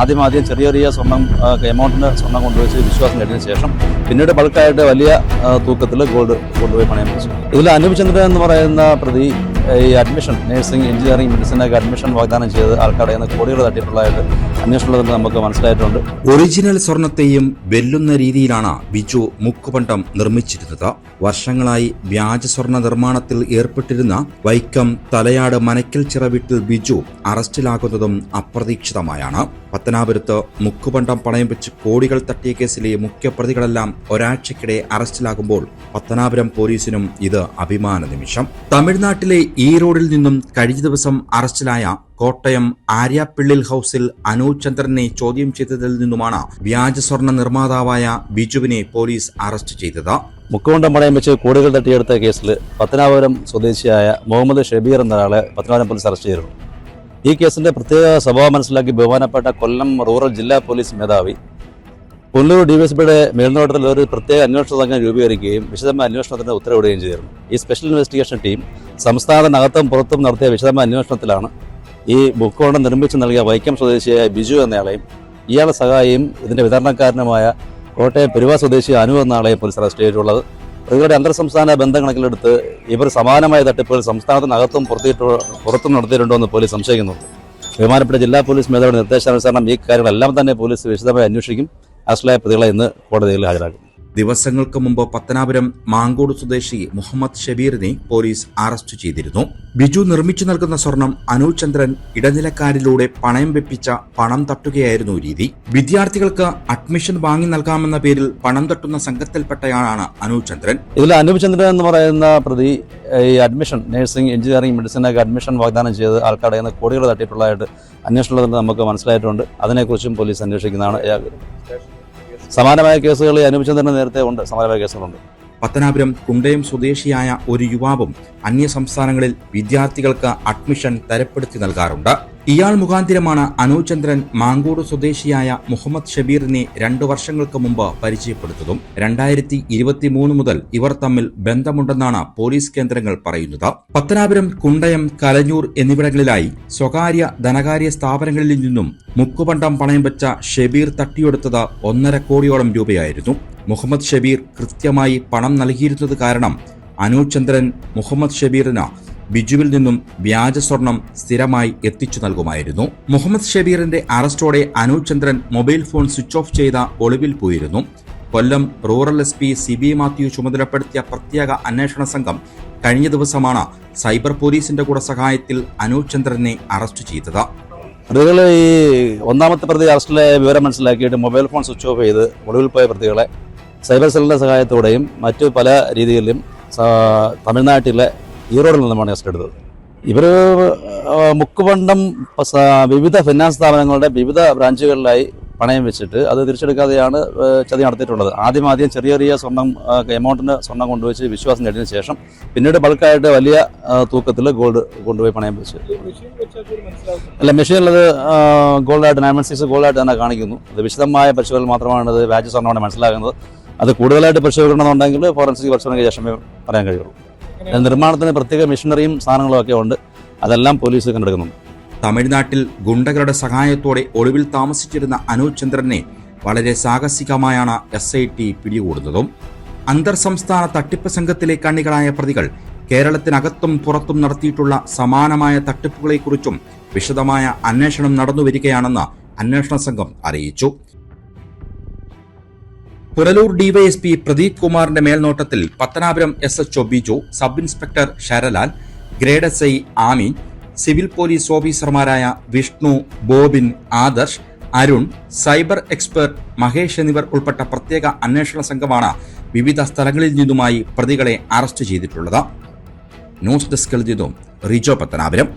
ആദ്യം ആദ്യം ചെറിയ ചെറിയ സ്വർണം എമൗണ്ടിന് സ്വർണം കൊണ്ടുവച്ച് വിശ്വാസം നേടിയതിനു ശേഷം പിന്നീട് ബൾക്കായിട്ട് വലിയ തൂക്കത്തിൽ ഗോൾഡ് കൊണ്ടുപോയി പണയം വെച്ചു. ഇതിൽ അനൂപ് എന്ന് പറയുന്ന പ്രതി ഈ അഡ്മിഷൻ നഴ്സിംഗ് എഞ്ചിനീയറിംഗ് മെഡിസിനൊക്കെ അഡ്മിഷൻ വാഗ്ദാനം ചെയ്ത് ആൾക്കാരുടെ കോടികൾ തട്ടിയിട്ടുള്ളതായിട്ട് അന്വേഷണത്തിൽ നമുക്ക് മനസ്സിലായിട്ടുണ്ട്. ഒറിജിനൽ സ്വർണത്തെയും വെല്ലുന്ന രീതിയിലാണ് ബിജു മുക്കുപണ്ടം നിർമ്മിച്ചിരുന്നത്. വർഷങ്ങളായി വ്യാജ സ്വർണ നിർമ്മാണത്തിൽ ഏർപ്പെട്ടിരുന്ന വൈക്കം തലയാട് മനക്കൽ ചിറ വീട്ടിൽ ബിജു അറസ്റ്റിലാകുന്നതും അപ്രതീക്ഷിതമായാണ്. പത്തനാപുരത്ത് മുക്കുപണ്ടം പണയം വെച്ച് കോടികൾ തട്ടിയ കേസിലെ മുഖ്യപ്രതികളെല്ലാം ഒരാഴ്ചക്കിടെ അറസ്റ്റിലാകുമ്പോൾ പത്തനാപുരം പോലീസിനും ഇത് അഭിമാന നിമിഷം. തമിഴ്നാട്ടിലെ ഈ റോഡിൽ നിന്നും കഴിഞ്ഞ ദിവസം അറസ്റ്റിലായ കോട്ടയം ആര്യാപ്പിള്ളിൽ ഹൌസിൽ അനൂപ് ചന്ദ്രനെ ചോദ്യം ചെയ്തതിൽ നിന്നുമാണ് വ്യാജ സ്വർണ നിർമ്മാതാവായ ബിജുവിനെ പോലീസ് അറസ്റ്റ് ചെയ്തത്. മുക്കുകൊണ്ടം പണയം വെച്ച് കോടികൾ തട്ടിയെടുത്ത കേസിൽ പത്തനാപുരം സ്വദേശിയായ മുഹമ്മദ് ഷബീർ എന്ന ആളെ പത്തനാപുരം പോലീസ് അറസ്റ്റ് ചെയ്തിരുന്നു. ഈ കേസിന്റെ പ്രത്യേക സ്വഭാവം മനസ്സിലാക്കി ബഹുമാനപ്പെട്ട കൊല്ലം റൂറൽ ജില്ലാ പോലീസ് മേധാവി പുല്ലൂർ ഡിവൈഎസ്പിയുടെ മേൽനോട്ടത്തിൽ ഒരു പ്രത്യേക അന്വേഷണ സംഘം രൂപീകരിക്കുകയും വിശദമായ അന്വേഷണത്തിന് ഉത്തരവിടുകയും ചെയ്തിരുന്നു. ഈ സ്പെഷ്യൽ ഇൻവെസ്റ്റിഗേഷൻ ടീം സംസ്ഥാനത്തിനകത്തും പുറത്തും നടത്തിയ വിശദമായ അന്വേഷണത്തിലാണ് ഈ ബുക്കോണം നിർമ്മിച്ച് നൽകിയ വൈക്കം സ്വദേശിയായ ബിജു എന്നയാളെയും ഇയാളെ സഹായിയും ഇതിന്റെ വിതരണക്കാരനുമായ കോട്ടയം പെരുവ സ്വദേശി അനു എന്നയാളെയും പോലീസ് അറസ്റ്റ് ചെയ്തിട്ടുള്ളത്. പ്രതികളുടെ അന്തർ സംസ്ഥാന ബന്ധം കണക്കിലെടുത്ത് ഇവർ സമാനമായ തട്ടിപ്പുകൾ സംസ്ഥാനത്തിനകത്തും പുറത്തിട്ട് പുറത്തും നടത്തിയിട്ടുണ്ടോ എന്ന് പോലീസ് സംശയിക്കുന്നുണ്ട്. ബഹുമാനപ്പെട്ട ജില്ലാ പോലീസ് മേധാവിയുടെ നിർദ്ദേശാനുസരണം ഈ കാര്യങ്ങളെല്ലാം തന്നെ പോലീസ് വിശദമായി അന്വേഷിക്കും. അറസ്റ്റിലായ പ്രതികളെ ഇന്ന് കോടതിയിൽ ഹാജരാക്കും. ദിവസങ്ങൾക്ക് മുമ്പ് പത്തനാപുരം മാങ്കോട് സ്വദേശി മുഹമ്മദ് ഷബീറിനെ പോലീസ് അറസ്റ്റ് ചെയ്തിരുന്നു. ബിജു നിർമ്മിച്ചു നൽകുന്ന സ്വർണം അനുചന്ദ്രൻ ഇടനിലക്കാരിലൂടെ പണയം വെപ്പിച്ച പണം തട്ടുകയായിരുന്നു രീതി. വിദ്യാർത്ഥികൾക്ക് അഡ്മിഷൻ വാങ്ങി നൽകാമെന്ന പേരിൽ പണം തട്ടുന്ന സംഘത്തിൽപ്പെട്ടയാളാണ് അനുചന്ദ്രൻ ചന്ദ്രൻ. ഇതിൽ അനുചന്ദ്രൻ എന്ന് പറയുന്ന പ്രതി ഈ അഡ്മിഷൻ നഴ്സിംഗ് എഞ്ചിനീയറിംഗ് മെഡിസിനൊക്കെ അഡ്മിഷൻ വാഗ്ദാനം ചെയ്ത് ആൾക്കാരുടെ കയ്യിൽ നിന്ന് കോടികൾ തട്ടിയിട്ടുള്ളതായിട്ട് അന്വേഷണത്തിൽ നമുക്ക് മനസ്സിലായിട്ടുണ്ട്. അതിനെക്കുറിച്ചും പോലീസ് അന്വേഷിക്കുന്നതാണ് സമാനമായ കേസുകൾ ഈ അനൂപ് ചന്ദ്രന് നേരത്തെ ഉണ്ട് സമാനമായ കേസുകളുണ്ട്. പത്തനാപുരം കുണ്ടയം സ്വദേശിയായ ഒരു യുവാവും അന്യ സംസ്ഥാനങ്ങളിൽ വിദ്യാർത്ഥികൾക്ക് അഡ്മിഷൻ തരപ്പെടുത്തി നൽകാറുണ്ട്. ഇയാൾ മുഖാന്തിരമാണ് അനൂചന്ദ്രൻ മാങ്കോട് സ്വദേശിയായ മുഹമ്മദ് ഷബീറിനെ രണ്ടു വർഷങ്ങൾക്ക് മുമ്പ് പരിചയപ്പെടുത്തതും രണ്ടായിരത്തി ഇരുപത്തിമൂന്ന് മുതൽ ഇവർ തമ്മിൽ ബന്ധമുണ്ടെന്നാണ് പോലീസ് കേന്ദ്രങ്ങൾ പറയുന്നത്. പത്തനാപുരം കുണ്ടയം കലഞ്ഞൂർ എന്നിവിടങ്ങളിലായി സ്വകാര്യ ധനകാര്യ സ്ഥാപനങ്ങളിൽ നിന്നും മുക്കുപണ്ടം പണയം വെച്ച ഷബീർ തട്ടിയെടുത്തത് ഒന്നര കോടിയോളം രൂപയായിരുന്നു. മുഹമ്മദ് ഷബീർ കൃത്യമായി പണം നൽകിയിരുന്നത് കാരണം അനുചന്ദ്രൻ മുഹമ്മദ് ഷബീറിന് ബിജുവിൽ നിന്നും വ്യാജ സ്വർണം സ്ഥിരമായി എത്തിച്ചു നൽകുമായിരുന്നു. മുഹമ്മദ് ഷബീറിന്റെ അറസ്റ്റോടെ Anoop Chandran mobile phone switch off ചെയ്ത ഒളിവിൽ പോയിരുന്നു. Kollam rural S P C B Mathew ചുമതലപ്പെടുത്തിയ പ്രത്യേക അന്വേഷണ സംഘം കഴിഞ്ഞ ദിവസമാണ് സൈബർ പോലീസിന്റെ കൂടെ സഹായത്തിൽ അനൂപ് ചന്ദ്രനെ അറസ്റ്റ് ചെയ്തത്. പ്രതികൾ ഈ ഒന്നാമത്തെ പ്രതി അറസ്റ്റിലെ വിവരം മനസ്സിലാക്കിയിട്ട് മൊബൈൽ ഫോൺ സ്വിച്ച് ഓഫ് ചെയ്ത് ഒളിവിൽ പോയ പ്രതികളെ സൈബർ സെല്ലിന്റെ സഹായത്തോടെയും മറ്റു പല രീതിയിലും തമിഴ്നാട്ടിലെ ഈറോഡിൽ നിന്നുമാണ് അറസ്റ്റ് എടുത്തത്. ഇവർ മുക്കുപണ്ടം വിവിധ ഫിനാൻസ് സ്ഥാപനങ്ങളുടെ വിവിധ ബ്രാഞ്ചുകളിലായി പണയം വെച്ചിട്ട് അത് തിരിച്ചെടുക്കാതെയാണ് ചതി നടത്തിയിട്ടുള്ളത്. ആദ്യം ആദ്യം ചെറിയ ചെറിയ സ്വർണം എമൗണ്ടിന് സ്വർണം കൊണ്ടുവച്ച് വിശ്വാസം നേടിയതിന് ശേഷം പിന്നീട് ബൾക്കായിട്ട് വലിയ തൂക്കത്തിൽ ഗോൾഡ് കൊണ്ടുപോയി പണയം വെച്ച്. അല്ല മെഷീനിലത് ഗോൾഡായിട്ട് നയൻ വൺ സിക്സ് ഗോൾഡായിട്ട് തന്നെ കാണിക്കുന്നു. അത് വിശദമായ പരിശോധന മാത്രമാണ് ഇത് വ്യാജ സ്വർണമാണ് മനസ്സിലാകുന്നത്. അത് കൂടുതലായിട്ട് പരിശോധിക്കണമെന്നുണ്ടെങ്കിൽ ഫോറൻസിക് പരിശോധനയ്ക്ക് ശേഷമേ പറയാൻ കഴിയുള്ളൂ. നിർമ്മാണത്തിന് പ്രത്യേക മെഷീനറിയും സാധനങ്ങളും ഒക്കെ ഉണ്ട്. അതെല്ലാം പോലീസ് കണ്ടെടുക്കുന്നുണ്ട്. തമിഴ്നാട്ടിൽ ഗുണ്ടകളുടെ സഹായത്തോടെ ഒളിവിൽ താമസിച്ചിരുന്ന അനൂപ് ചന്ദ്രനെ വളരെ സാഹസികമായാണ് എസ് ഐ ടി പിടികൂടുന്നതും അന്തർ സംസ്ഥാന തട്ടിപ്പ് സംഘത്തിലെ കണ്ണികളായ പ്രതികൾ കേരളത്തിനകത്തും പുറത്തും നടത്തിയിട്ടുള്ള സമാനമായ തട്ടിപ്പുകളെക്കുറിച്ചും വിശദമായ അന്വേഷണം നടന്നുവരികയാണെന്ന് അന്വേഷണ സംഘം അറിയിച്ചു. പുനലൂർ ഡിവൈഎസ്പി പ്രദീപ് കുമാറിന്റെ മേൽനോട്ടത്തിൽ Pathanapuram S H O Biju sub inspector Saralal grade S I Ameen civil police ഓഫീസർമാരായ വിഷ്ണു ബോബിൻ ആദർശ് അരുൺ സൈബർ എക്സ്പെർട്ട് മഹേഷ് എന്നിവർ ഉൾപ്പെട്ട പ്രത്യേക അന്വേഷണ സംഘമാണ് വിവിധ സ്ഥലങ്ങളിൽ നിന്നുമായി പ്രതികളെ അറസ്റ്റ് ചെയ്തിട്ടുള്ളത്. ന്യൂസ് ഡെസ്കിൽ നിന്നും റിജോ പത്തനാപുരം.